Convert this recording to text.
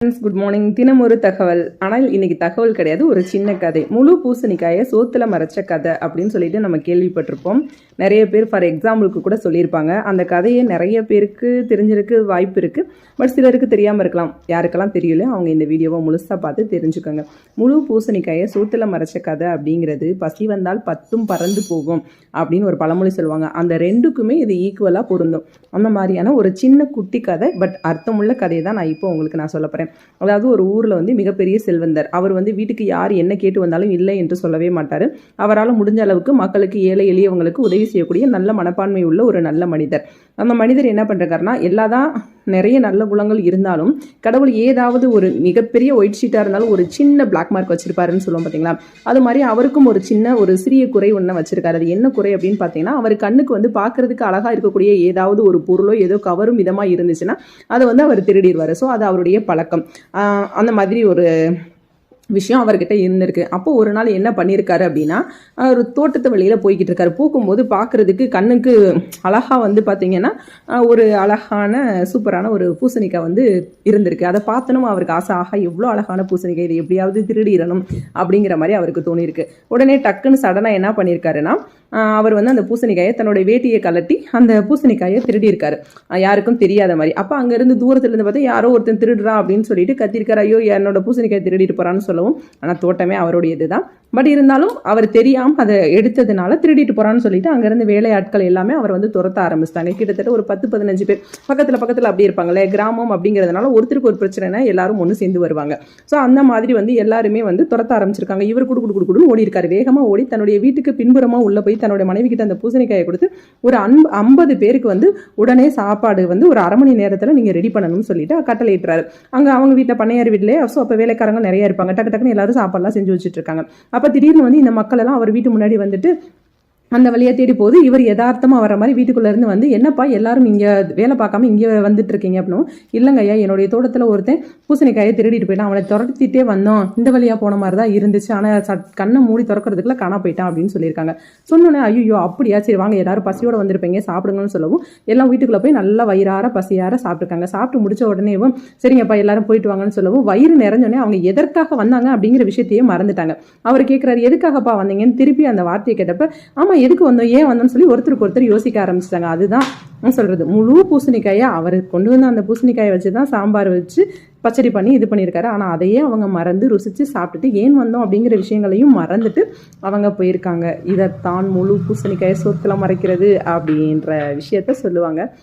Friends good morning தினம் ஒரு தகவல். ஆனால் இன்னைக்கு தகவல் கிடையாது. ஒரு சின்ன கதை. முழு பூசணிக்காயை சோத்துல மறைச்ச கதை அப்படின்னு சொல்லிட்டு நம்ம கேள்விப்பட்டிருப்போம். நிறைய பேர் ஃபார் எக்ஸாம்பிளுக்கு கூட சொல்லியிருப்பாங்க. அந்த கதையை நிறைய பேருக்கு தெரிஞ்சிருக்கு வாய்ப்பு இருக்கு. பட் சிலருக்கு தெரியாமல் இருக்கலாம். யாருக்கெல்லாம் தெரியல அவங்க இந்த வீடியோவை முழுசாக பார்த்து தெரிஞ்சுக்கோங்க. முழு பூசணிக்காயை சோத்துல மறைச்ச கதை அப்படிங்கிறது பசி வந்தால் பத்தும் பறந்து போகும் அப்படின்னு ஒரு பழமொழி சொல்லுவாங்க. அந்த ரெண்டுக்குமே இது ஈக்குவலாக பொருந்தும். அந்த மாதிரியான ஒரு சின்ன குட்டி கதை பட் அர்த்தமுள்ள கதையை தான் நான் இப்போ உங்களுக்கு நான் சொல்ல போகிறேன் அதாவது ஒரு ஊரில் வந்து மிகப்பெரிய செல்வந்தர். அவர் வந்து வீட்டுக்கு யார் என்ன கேட்டு வந்தாலும் இல்லை என்று சொல்லவே மாட்டார். அவரால் முடிஞ்ச அளவுக்கு மக்களுக்கு ஏழை எளியவங்களுக்கு உதவி செய்யக்கூடிய நல்ல மனப்பான்மை உள்ள ஒரு நல்ல மனிதர். அந்த மனிதர் என்ன பண்ணுறாருன்னா எல்லாதான் நிறைய நல்ல குணங்கள் இருந்தாலும் கடவுள் ஏதாவது ஒரு மிகப்பெரிய ஒயிட் ஷீட்டாக இருந்தாலும் ஒரு சின்ன பிளாக் மார்க் வச்சிருப்பாருன்னு சொல்லுவோம் பார்த்தீங்களா அது மாதிரி அவருக்கும் ஒரு சின்ன ஒரு சிறிய குறை ஒன்று வச்சிருக்காரு. அது என்ன குறை அப்படின்னு பார்த்தீங்கன்னா அவர் கண்ணுக்கு வந்து பார்க்கறதுக்கு அழகாக இருக்கக்கூடிய ஏதாவது ஒரு பொருளோ ஏதோ கவரும் விதமாக இருந்துச்சுன்னா அதை வந்து அவர் திருடிடுவார். ஸோ அது அவருடைய பழக்கம். அந்த மாதிரி ஒரு விஷயம் அவர்கிட்ட இருந்திருக்கு. அப்போ ஒரு நாள் என்ன பண்ணியிருக்காரு அப்படின்னா ஒரு தோட்டத்து வழியில் போய்கிட்டு இருக்காரு. போகும்போது பார்க்கறதுக்கு கண்ணுக்கு அழகாக வந்து பார்த்தீங்கன்னா ஒரு அழகான சூப்பரான ஒரு பூசணிக்காய் வந்து இருந்திருக்கு. அதை பார்த்தனும் அவருக்கு ஆசை ஆகா எவ்வளோ அழகான பூசணிக்காய் இது எப்படியாவது திருடிடணும் அப்படிங்கிற மாதிரி அவருக்கு தோணியிருக்கு. உடனே டக்குன்னு சடனாக என்ன பண்ணியிருக்காருன்னா அவர் வந்து அந்த பூசணிக்காயை தன்னுடைய வேட்டியை கலட்டி அந்த பூசணிக்காயை திருடியிருக்காரு. யாருக்கும் தெரியாத மாதிரி. அப்போ அங்கேருந்து தூரத்துலேருந்து பார்த்தா யாரோ ஒருத்தன் திருடுறா அப்படின்னு சொல்லிட்டு கத்திருக்காரு ஐயோ என்னோட பூசணிக்காய் திருடிட்டு போறான்னு சொல்லவும் ஆனால் தோட்டமே அவருடையது தான் பட் இருந்தாலும் அவர் தெரியாமல் அதை எடுத்ததுனால திருடிட்டு போகிறான்னு சொல்லிட்டு அங்கேருந்து வேலையாட்கள் எல்லாமே அவர் வந்து துரத்த ஆரம்பிச்சிட்டாங்க. கிட்டத்தட்ட ஒரு பத்து பதினஞ்சு பேர். பக்கத்தில் பக்கத்தில் அப்படி இருப்பாங்களே கிராமம் அப்படிங்கிறதுனால ஒருத்தருக்கு ஒரு பிரச்சனைனா எல்லாரும் ஒன்று சேர்ந்து வருவாங்க. ஸோ அந்த மாதிரி வந்து எல்லாருமே வந்து துரத்த ஆரம்பிச்சிருக்காங்க. இவர் குடு குடு குடு குடுன்னு ஓடி இருக்காரு. வேகமாக ஓடி தன்னுடைய வீட்டுக்கு பின்புறமாக உள்ளே போய் தன்னுடைய மனைவி கிட்ட அந்த பூசணிக்காயை கொடுத்து ஒரு அன் ஐம்பது பேருக்கு வந்து உடனே சாப்பாடு வந்து ஒரு அரை மணி நேரத்தில் நீங்கள் ரெடி பண்ணணும்னு சொல்லிட்டு கட்டளையிட்டுறாரு அங்கே அவங்க வீட்டில் பண்ணையார் வீட்டிலே ஸோ அப்போ வேலைக்காரங்க நிறைய இருப்பாங்க. டக்கு டக்குன்னு எல்லாரும் சாப்பாடுலாம் செஞ்சு வச்சுட்டு இருக்காங்க. அப்போ திடீர்னு வந்து இந்த மக்கள் எல்லாம் அவர் வீட்டு முன்னாடி வந்துட்டு அந்த வழியை தேடி போது இவர் யதார்த்தமாக வர மாதிரி வீட்டுக்குள்ளேருந்து வந்து என்னப்பா எல்லாரும் இங்கே வேலை பார்க்காம இங்கே வந்துட்டு இருக்கீங்க அப்படின்னும் இல்லைங்க ஐயா என்னுடைய தோட்டத்தில் ஒருத்தன் பூசணிக்காயை திருடிட்டு போயிட்டான். அவனை துரத்திட்டே வந்தோம் இந்த வழியா போன மாதிரி தான் இருந்துச்சு. ஆனால் சட் கண்ணை மூடி திறக்கிறதுக்குள்ள காணா போயிட்டான் அப்படின்னு சொல்லியிருக்காங்க. சொன்னோன்னே ஐயோ அப்படியா? சரி வாங்க எல்லாரும் பசியோடு வந்திருப்பீங்க. சாப்பிடுங்கன்னு சொல்லவும் எல்லாம் வீட்டுக்குள்ளே போய் நல்லா வயிறார பசியார சாப்பிட்ருக்காங்க சாப்பிட்டு முடிச்ச உடனேவும் சரிங்கப்பா எல்லாரும் போயிட்டு வாங்கன்னு சொல்லவும் வயிறு நிறைஞ்சோடனே அவங்க எதற்காக வந்தாங்க அப்படிங்கிற விஷயத்தையே மறந்துட்டாங்க. அவர் கேட்குறாரு எதுக்காகப்பா வந்தீங்கன்னு? திருப்பி அந்த வார்த்தையை கேட்டப்ப நம்ம எதுக்கு வந்தோம்? ஏன் வந்தோம்னு சொல்லி ஒருத்தருக்கு ஒருத்தர் யோசிக்க ஆரம்பிச்சிட்டாங்க. அதுதான் சொல்கிறது சொல்றது. முழு பூசணிக்காயை அவர் கொண்டு வந்த அந்த பூசணிக்காயை வச்சு தான் சாம்பார் வச்சு பச்சடி பண்ணி இது பண்ணியிருக்காரு. ஆனால் அதையே அவங்க மறந்து ருசித்து சாப்பிட்டுட்டு ஏன் வந்தோம் அப்படிங்கிற விஷயங்களையும் மறந்துட்டு அவங்க போயிருக்காங்க. இதைத்தான் முழு பூசணிக்காயை சொத்தில் மறைக்கிறது அப்படின்ற விஷயத்த சொல்லுவாங்க.